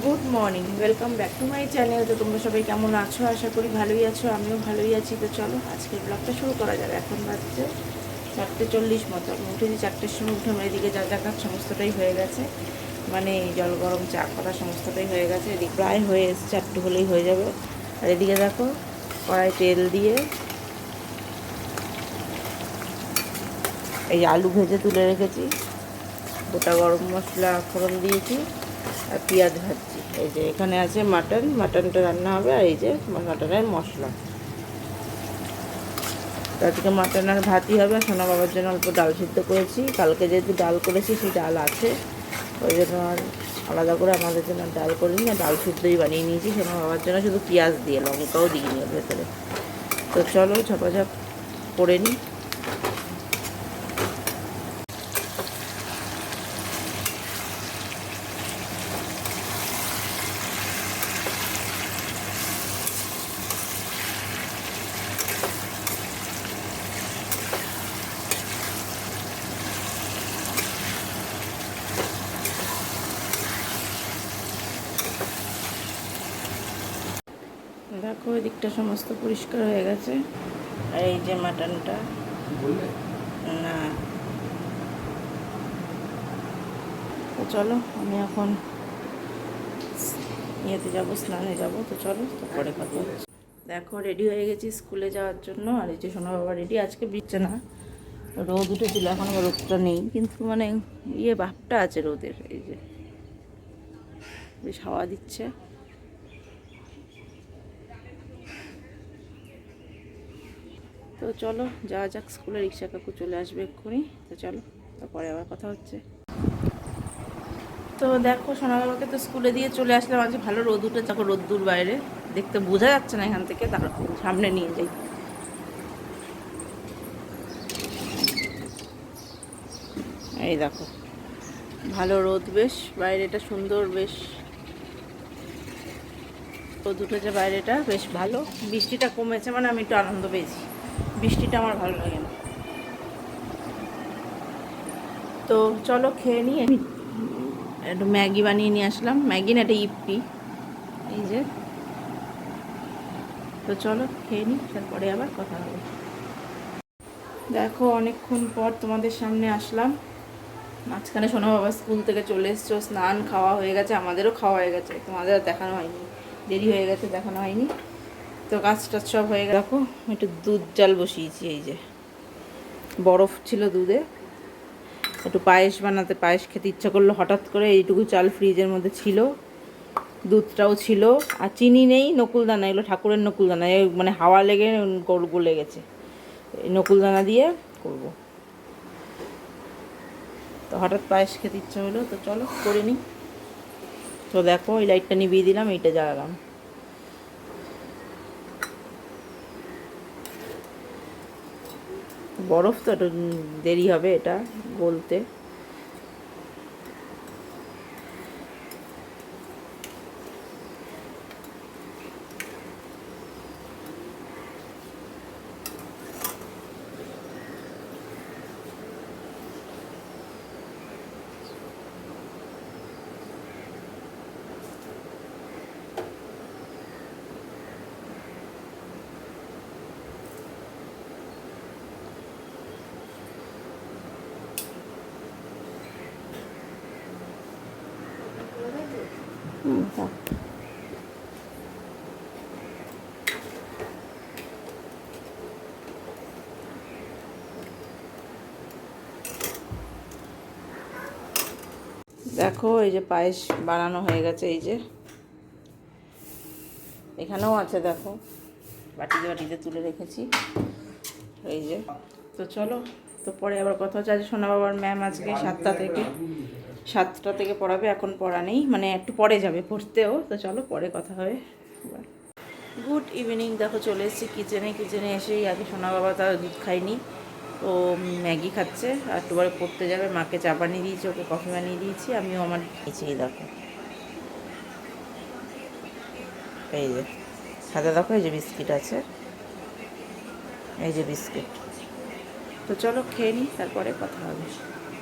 Good morning welcome back to my channel তো তোমরা সবাই কেমন আছো? আশা করি ভালোই আছো, আমিও ভালোই আছি। তো চলো, আজকের ব্লগটা শুরু করা যাবে এখন বাজছে চারটে চল্লিশ মতো। আমি উঠেছি চারটের সময় উঠে আমার এদিকে যা যা সমস্তটাই হয়ে গেছে। মানে জল গরম, চা করা সমস্তটাই হয়ে গেছে। এদিকে প্রায় হয়ে এসছে একটু হলেই হয়ে যাবে। আর এদিকে দেখো কড়াই তেল দিয়ে এই আলু ভেজে তুলে রেখেছি। গোটা গরম মশলা ফোড়ন দিয়েছি। আর পেঁয়াজ ভাজছি। এই যে এখানে আছে মাটন, মাটনটা রান্না হবে, আর এই যে মাটনের মশলা। আজকে মাটন আর ভাতই হবে, আর সোনা বাবার জন্য অল্প ডাল সিদ্ধ করেছি। কালকে যেহেতু ডাল করেছি, সেই ডাল আছে। ওই জন্য আর আলাদা করে আমাদের জন্য ডাল করিনি না ডাল সিদ্ধই বানিয়ে নিয়েছি। সোনা বাবার জন্য শুধু পেঁয়াজ দিয়ে, লঙ্কাও দিইনি ওর ভেতরে। তো চলো ঝপাঝপ করে নিই। দেখো ওই দিকটা সমস্ত পরিষ্কার হয়ে গেছে। আর এই যে মাটনটা। না। তো চলো আমি এখন ইয়েতে যাব স্নানে যাব। তো চলো তো পরে কথা হচ্ছে দেখো রেডি হয়ে গেছি স্কুলে যাওয়ার জন্য। আর এই যে সোনা বাবা রেডি আজকে বিচ্ছে না। রোদ উঠেছিল এখন আবার রোদটা নেই। কিন্তু মানে ইয়ে ভাবটা আছে রোদের এই যে। বেশ হাওয়া দিচ্ছে। তো চলো, যাওয়া যাক, স্কুলে রিক্সা কাকু চলে আসবে এক্ষুনি। তো চলো, তারপরে আবার কথা হচ্ছে। তো দেখো সোনাবাবাকে তো স্কুলে দিয়ে চলে আসলাম। আজ ভালো রোদ উঠে দেখো রোদ্দুর বাইরে। দেখতে বোঝা যাচ্ছে না এখান থেকে তার সামনে নিয়ে যাই। এই দেখো, ভালো রোদ, বেশ, বাইরেটা সুন্দর, বেশ। রোদ উঠেছে বাইরেটা, বেশ ভালো। বৃষ্টিটা কমেছে মানে আমি একটু আনন্দ পেয়েছি। বৃষ্টিটা আমার ভালো লাগে না। তো চলো খেয়ে আমি একটু ম্যাগি বানিয়ে নিয়ে আসলাম। ম্যাগি না একটা ইপি। এই যে। তো চলো খেয়ে নিই, তারপরে আবার কথা হবে। দেখো, অনেকক্ষণ পর তোমাদের সামনে আসলাম। মাঝখানে শোনো বাবা স্কুল থেকে চলে এসছো স্নান খাওয়া হয়ে গেছে, আমাদেরও খাওয়া হয়ে গেছে। তোমাদের দেখানো হয়নি। দেরি হয়ে গেছে, দেখানো হয়নি। তো টাজ সব হয়ে গেল দেখো একটু দুধ জাল বসিয়েছি, এই যে। বরফ ছিল দুধে। একটু পায়েস বানাতে, পায়েস খেতে ইচ্ছা করল, হঠাৎ করে এইটুকু চাল ফ্রিজের মধ্যে ছিল, দুধটাও ছিল, আর চিনি নেই, নকুলদানা, এগুলো ঠাকুরের নকুলদানা মানে হাওয়া লেগে গোল গেছে। নকুলদানা দিয়ে করব। তো হঠাৎ পায়েস খেতে ইচ্ছা হলো, তো চলো, করে নিই। তো দেখো, এই লাইটটা নিভিয়ে দিলাম, এইটা জ্বালালাম। বরফ তো দেরি হবে এটা গলতে। হুম। দেখো, এই যে পায়েস বানানো হয়ে গেছে, এই যে। এখানেও আছে, দেখো। বাটিতে বাটিতে তুলে রেখেছি। এই যে। তো চলো, তো পরে আবার কথা হচ্ছে। আজ সোনা বাবার ম্যাম আজকে সাতটা থেকে। সাতটা থেকে পড়াবে, এখন পড়া নেই মানে একটু পরে যাবে পড়তেও, তো চলো পরে কথা হবে। গুড ইভিনিং, দেখো চলে এসেছি কিচেনে কিচেনে এসেই আগে সোনা বাবা তার দুধ খায়নি, ও ম্যাগি খাচ্ছে, আর পরে পড়তে যাবে, মাকে চা বানিয়ে দিয়েছি, ওকে কফি বানিয়ে দিয়েছি, আমিও আমার এই দেখো। এই যে, সাথে দেখো এই যে বিস্কিট আছে, এই যে বিস্কিট। তো চলো খেয়ে নিই তারপরে কথা হবে।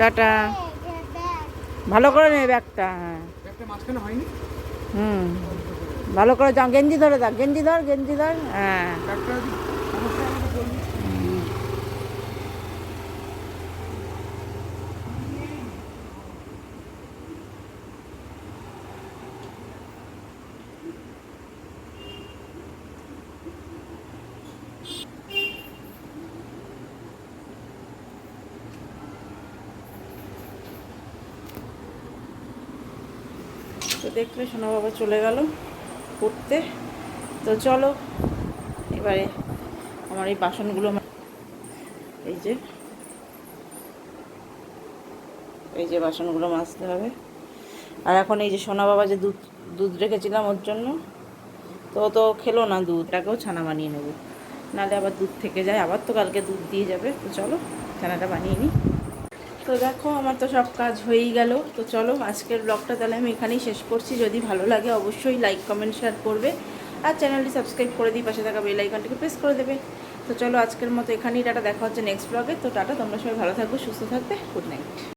টাটা। ভালো করে নেবে ব্যাগটা হ্যাঁ। হুম ভালো করে যাও গেঞ্জি ধরে দাও গেঞ্জি ধর গেঞ্জি ধর হ্যাঁ ব্যাগটা যদি সমস্যা হয় আমাকে বলবি তো দেখলে সোনা বাবা চলে গেল পড়তে তো চলো, এবারে আমার এই বাসনগুলো এই যে এই যে বাসনগুলো মাজতে হবে। আর এখন এই যে সোনা বাবা যে দুধ দুধ রেখেছিলাম ওর জন্য, তো তো খেলো না দুধটাকেও ছানা বানিয়ে নেব। নাহলে আবার দুধ থেকে যায়, আবার তো কালকে দুধ দিয়ে যাবে। তো চলো, ছানাটা বানিয়ে নিই। তো দেখো, আমার তো সব কাজ হয়েই গেল। তো চলো, আজকের ব্লগটা তাহলে আমি এখানেই শেষ করছি। যদি ভালো লাগে অবশ্যই লাইক কমেন্ট শেয়ার করবে। আর চ্যানেলটি সাবস্ক্রাইব করে দিই, পাশে থাকা বেল আইকনটিকে প্রেস করে দেবে। তো চলো, আজকের মতো এখানেই, টাটা, দেখা হচ্ছে নেক্সট ব্লগে তো টাটা, তোমরা সবাই ভালো থাকবে সুস্থ থাকবে গুড নাইট